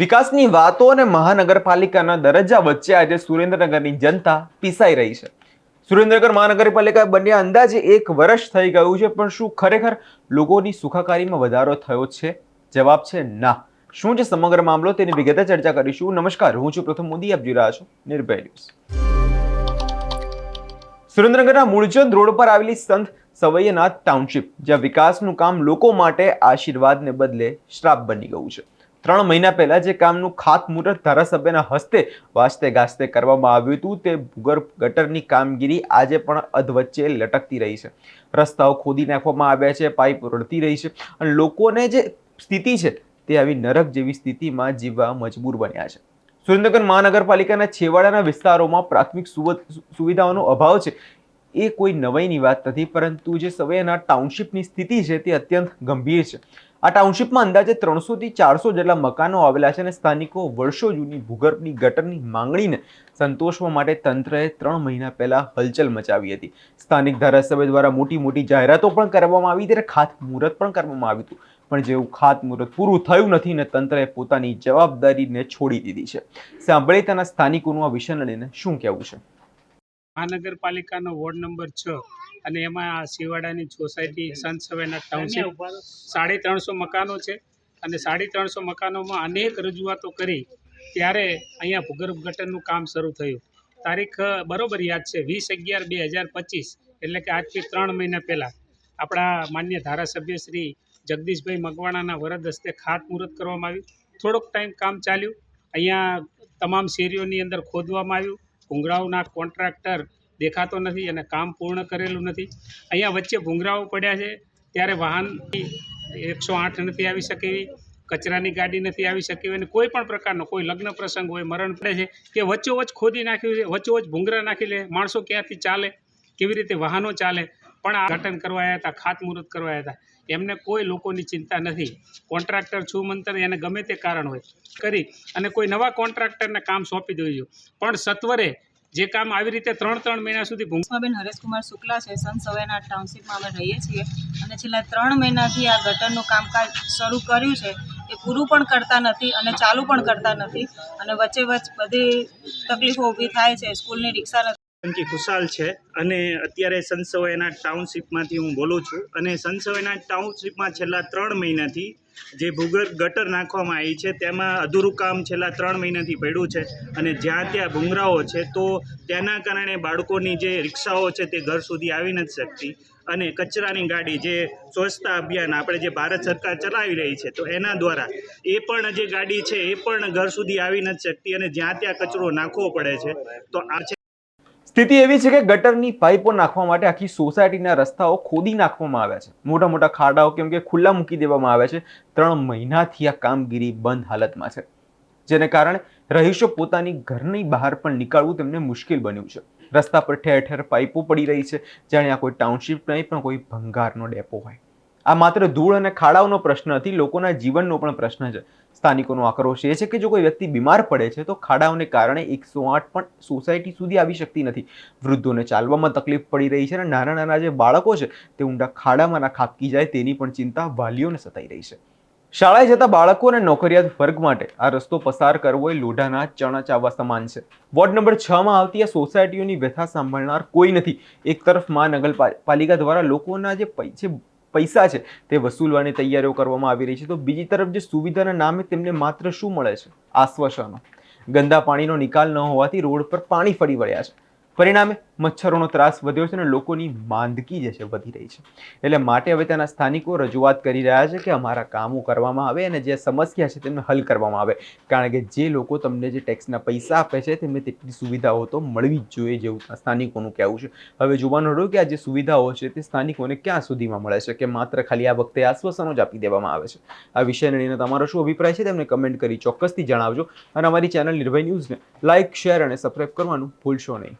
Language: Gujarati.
વિકાસની વાતો અને મહાનગરપાલિકાના દરજ્જા વચ્ચે આજે સુરેન્દ્રનગરની જનતા પીસાઈ રહી છે. સુરેન્દ્રનગર મહાનગરપાલિકા બન્યા અંદાજે એક વર્ષ થઈ ગયું છે, પણ શું ખરેખર લોકોની સુખાકારીમાં વધારો થયો છે? જવાબ છે ના. શું છે સમગ્ર મામલો? તેની વિગતે ચર્ચા કરીશું. નમસ્કાર, હું છું પ્રથમ મોદી. આપ જોઈ રહ્યા છો નિર્ભય ન્યૂઝ. સુરેન્દ્રનગરના મૂળચંદ રોડ પર આવેલી સંત સવૈયનાથ ટાઉનશીપ, જ્યાં વિકાસનું કામ લોકો માટે આશીર્વાદને બદલે શ્રાપ બની ગયું છે. ત્રણ મહિના પહેલા જે કામનું ખાતમુહૂર્ત ધારાસભ્યના હસ્તે વાસ્તે ગાસ્તે કરવામાં આવ્યું હતું, તે ભૂગર્ભ ગટરની કામગીરી આજે પણ અધવચ્ચે લટકતી રહી છે. રસ્તાઓ ખોદી નાખવામાં આવ્યા છે, પાઇપ રડતી રહી છે અને લોકોને જે સ્થિતિ છે, તે આવી નરક જેવી સ્થિતિમાં જીવવા મજબૂર બન્યા છે. સુરેન્દ્રનગર મહાનગરપાલિકાના છેવાડાના વિસ્તારોમાં પ્રાથમિક સુવ- સુવિધાઓનો અભાવ છે. એ કોઈ નવાઈની વાત નથી, પરંતુ જે સવયના ટાઉનશીપની સ્થિતિ છે તે અત્યંત ગંભીર છે. આ ટાઉનશીપમાં અંદાજે ત્રણસોથી ચારસો જેટલા મકાનો આવેલા છે અને સ્થાનિકો વર્ષો જૂની ભૂગર્ભની ગટરની માંગણીને સંતોષવા માટે તંત્રએ ત્રણ મહિના પહેલાં હલચલ મચાવી હતી. સ્થાનિક ધારાસભ્ય દ્વારા મોટી મોટી જાહેરાતો પણ કરવામાં આવી ત્યારે ખાતમુહૂર્ત પણ કરવામાં આવ્યું હતું. પણ જેવું ખાતમુહૂર્ત પૂરું થયું નથી ને તંત્રએ પોતાની જવાબદારીને છોડી દીધી છે. સાંભળી તેના સ્થાનિકોનું આ વિષયને લઈને શું કહેવું છે? મહાનગરપાલિકાનો વોર્ડ નંબર છ અને એમાં આ શિવાડાની સોસાયટી સંત સવેના ટાઉનશીપ સાડી ત્રણસો મકાનો છે અને સાડી ત્રણસો મકાનોમાં અનેક રજૂઆતો કરી ત્યારે અહીંયા ભૂગર્ભ ગટરનું કામ શરૂ થયું. તારીખ બરોબર યાદ છે વીસ અગિયાર બે હજાર પચીસ એટલે કે આજથી ત્રણ મહિના પહેલાં આપણા માન્ય ધારાસભ્ય શ્રી જગદીશભાઈ મકવાણાના વરદ હસ્તે ખાતમુહૂર્ત કરવામાં આવ્યું. થોડોક ટાઈમ કામ ચાલ્યું. અહીંયા તમામ શેરીઓની અંદર ખોદવામાં આવ્યું. ભૂંગળાઓના કોન્ટ્રાક્ટર દેખાતો નથી અને કામ પૂર્ણ કરેલું નથી. અહીંયા વચ્ચે ભૂંગળાઓ પડ્યા છે, ત્યારે વાહન એકસો આઠ નથી આવી શકે કચરાની ગાડી નથી આવી શકી અને કોઈ પણ પ્રકારનો કોઈ લગ્ન પ્રસંગ હોય, મરણ પડે છે, કે વચ્ચોવચ્ચ ખોદી નાખ્યું છે વચ્ચોવચ્ચ ભૂંગરા નાખી લે, માણસો ક્યાંથી ચાલે, કેવી રીતે વાહનો ચાલે પણ આ ઘટન કરવા આવ્યા હતા, ખાતમુહૂર્ત કરવા આવ્યા હતા. એમને કોઈ લોકોની ચિંતા નથી. કોન્ટ્રાક્ટર છું મંતર એને ગમે તે કારણ હોય. કરી અને કોઈ નવા કોન્ટ્રાક્ટરને કામ સોંપી દેવું પણ સત્વરે જે કામ આવી રીતે ત્રણ ત્રણ મહિના સુધી ભૂંગ હરેશકુમાર શુક્લા છે સંત સવેના ટાઉનશીપમાં અમે રહીએ છીએ. અને છેલ્લા ત્રણ મહિનાથી આ ગટરનું કામકાજ શરૂ કર્યું છે. એ પૂરું પણ કરતા નથી અને ચાલુ પણ કરતા નથી. અને વચ્ચે વચ્ચે બધી તકલીફો ઊભી થાય છે, સ્કૂલની રિક્ષા નથી ખુશાલ છે. અને અત્યારે સંસવેના ટાઉનશીપમાંથી હું બોલું છું. અને સંસવેના ટાઉનશીપમાં છેલ્લા ત્રણ મહિનાથી જે ભૂગર્ભ ગટર નાખવામાં આવી છે, તેમાં અધૂરું કામ છેલ્લા ત્રણ મહિનાથી પડ્યું છે. અને જ્યાં ત્યાં ભૂંગરાઓ છે, તો તેના કારણે બાળકોની જે રિક્ષાઓ છે, તે ઘર સુધી આવી નથી શકતી. અને કચરાની ગાડી જે સ્વચ્છતા અભિયાન આપણે જે ભારત સરકાર ચલાવી રહી છે, તો એના દ્વારા એ પણ જે ગાડી છે, એ પણ ઘર સુધી આવી નથી શકતી અને જ્યાં ત્યાં કચરો નાખવો પડે છે, તો આ સ્થિતિ એવી છે કે ગટરની પાઇપો નાખવા માટે આખી સોસાયટીના રસ્તાઓ ખોદી નાખવામાં આવ્યા છે. મોટા મોટા ખાડાઓ કેમ કે ખુલ્લા મૂકી દેવામાં આવ્યા છે. ત્રણ મહિનાથી આ કામગીરી બંધ હાલતમાં છે. જેને કારણે રહીશો પોતાની ઘરની બહાર પણ નીકળવું તેમને મુશ્કેલ બન્યું છે. રસ્તા પર ઠેર ઠેર પાઇપો પડી રહી છે. જાણે આ કોઈ ટાઉનશીપ નહીં, પણ કોઈ ભંગારનો ડેપો હોય. આ માત્ર ધૂળ અને ખાડાઓનો પ્રશ્ન નથી, લોકોના જીવનનો પણ પ્રશ્ન છે. સ્થાનિકોનો આક્રોશ એ છે કે જો કોઈ વ્યક્તિ બીમાર પડે છે, તો ખાડાઓને કારણે એકસો આઠ પણ સોસાયટી સુધી આવી શકતી નથી. વૃદ્ધોને ચાલવામાં તકલીફ પડી રહી છે અને નાના નાના જે બાળકો છે, તે ઊંડા ખાડામાં ના ખાબકી જાય તેની પણ ચિંતા વાલીઓને સતાઈ રહી છે. શાળાએ જતા બાળકો અને નોકરિયાત વર્ગ માટે આ રસ્તો પસાર કરવો એ લોઢાના ચણા ચાવવા સમાન છે. વોર્ડ નંબર છ માં આવતી આ સોસાયટીઓની વ્યથા સાંભળનાર કોઈ નથી. એક તરફ મહાનગરપાલિકા દ્વારા લોકોના જે પૈસે પૈસા છે, તે વસૂલવાની તૈયારીઓ કરવામાં આવી રહી છે. તો બીજી તરફ જે સુવિધાના નામે તેમને માત્ર શું મળે છે? આશ્વાસનો. ગંદા પાણીનો નિકાલ ન હોવાથી રોડ પર પાણી ફરી વળ્યા છે. પરિણામે મચ્છરોનો ત્રાસ વધ્યો છે અને લોકોની માંદગી જે છે વધી રહી છે. એટલે માટે હવે તેના સ્થાનિકો રજૂઆત કરી રહ્યા છે કે અમારા કામો કરવામાં આવે અને જે સમસ્યા છે તેમને હલ કરવામાં આવે. કારણ કે જે લોકો તમને જે ટેક્સના પૈસા આપે છે તેમને તેટલી સુવિધાઓ તો મળવી જ જોઈએ જેવું સ્થાનિકોનું કહેવું છે. હવે જોવાનું રહ્યું કે આ જે સુવિધાઓ છે તે સ્થાનિકોને ક્યાં સુધીમાં મળે છે કે માત્ર ખાલી આ વખતે આશ્વાસનો જ આપી દેવામાં આવે છે? આ વિષયને લઈને તમારો શું અભિપ્રાય છે તેમને કમેન્ટ કરી ચોક્કસથી જણાવજો. અને અમારી ચેનલ નિર્ભય ન્યૂઝને લાઇક શેર અને સબસ્ક્રાઈબ કરવાનું ભૂલશો નહીં.